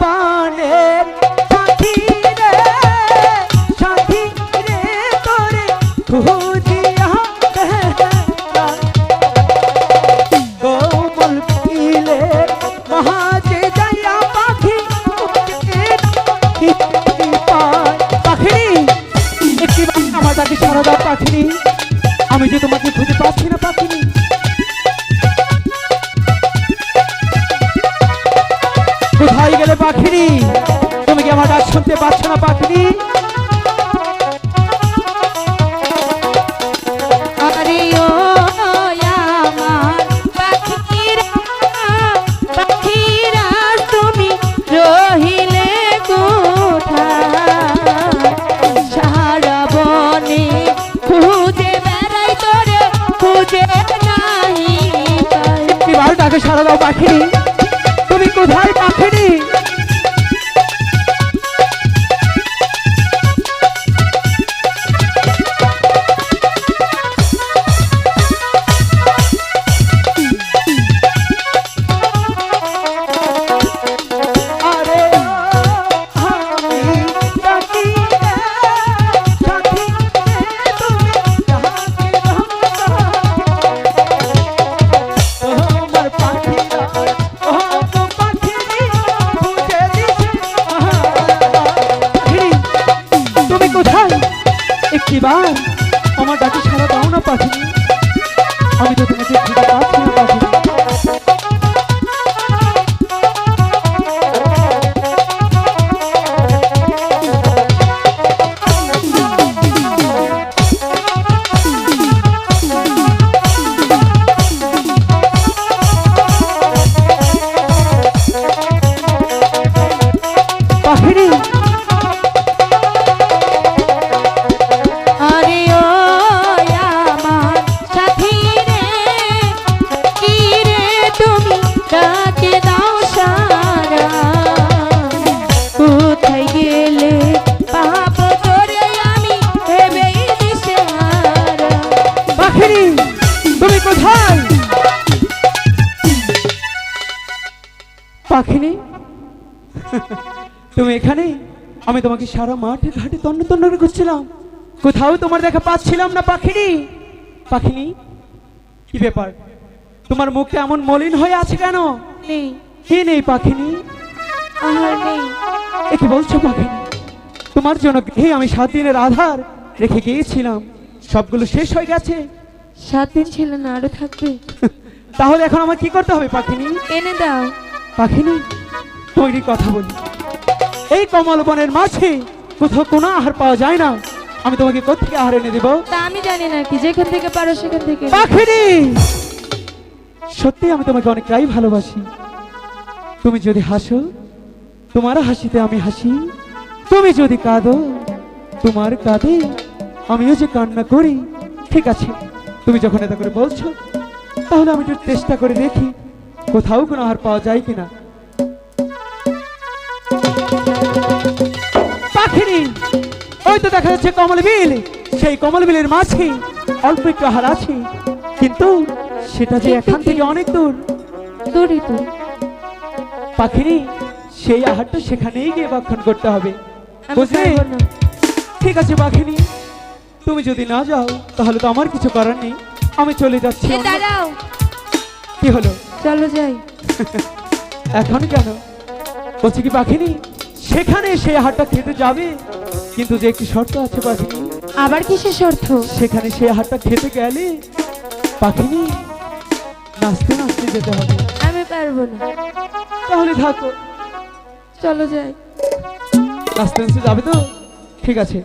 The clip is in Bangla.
পানের সাথী রে সাথী রে তোরে খুঁজিয়া কোমল পিলে মহাজে যাইয়া পাখি পাখিনি একটি আমার তাকে সারা দাও পাখিনি পাই। একটিবার ডাকে সারা দাও পাখিনি। তুমি কোথায় পাখিনি? একটিবার পাখিনি। তুমি এখানে? আমি তোমাকে সারা মাঠে ঘাটে তন্ন তন্ন করে খুঁজছিলাম। কোথাও তোমার দেখা পাচ্ছিলাম না পাখিরি পাখিনি? কি ব্যাপার? তোমার মুখটা এমন মলিন হয়ে আছে কেন? নেই। কি নেই পাখিনি? আর নেই। এ কি বলছো পাখিনি? তোমার জন্য গৃহে আমি সাত দিনের আধার রেখে গিয়েছিলাম। সবগুলো শেষ হয়ে গেছে। সাত দিন ছিল না আরও থাকবে। তাহলে এখন আমার কি করতে হবে পাখিনি? এনে দাও। পাখিনি তৈরি কথা বলি। এই কমল বনের মাঝে কোথাও কোনো আহার পাওয়া যায় না। আমি তোমাকে কোথেকে আহার এনে দেবো? তা আমি জানি না কি যেখান থেকে পারো সেখান থেকে। পাখিনি! সত্যি আমি তোমাকে অনেকটাই ভালোবাসি। তুমি যদি হাসো তোমার হাসিতে আমি হাসি। তুমি যদি কাঁদো তোমার কাঁদে আমিও যে কান্না করি ঠিক আছে। তুমি যখন এটা করে বলছো তাহলে আমি একটু চেষ্টা করে দেখি। কোথাও কোনো আহার পাওয়া যায় কিনা? পাখিনি। ওই তো দেখা যাচ্ছে কমল বিল। সেই কমল বিলের মাঝে। অল্প একটু আহার আছে। কিন্তু সেটা যে এখান থেকে অনেক দূর। দূরই তো। পাখিনি সেই আহারটা সেখানেই গিয়ে ভক্ষণ করতে হবে। বুঝলে? ঠিক আছে পাখিনি। তুমি যদি না যাও তাহলে তো আমার কিছু করার নেই। আমি চলে যাচ্ছি দাঁড়াও। কি হলো? চলো যাই। এখন কেন বলছি কি পাখিনি? সেখানে সে আহারটা খেতে যাবে কিন্তু যে একটি শর্ত আছে পাখিনি। আবার কিসের শর্ত? সেখানে সে আহারটা খেতে গেলে পাখিনি নাচতে নাচতে যেতে হবে। আমি পারব না। তাহলে থাকো। চলো যাই। নাচতে নাচতে যাবে তো? ঠিক আছে।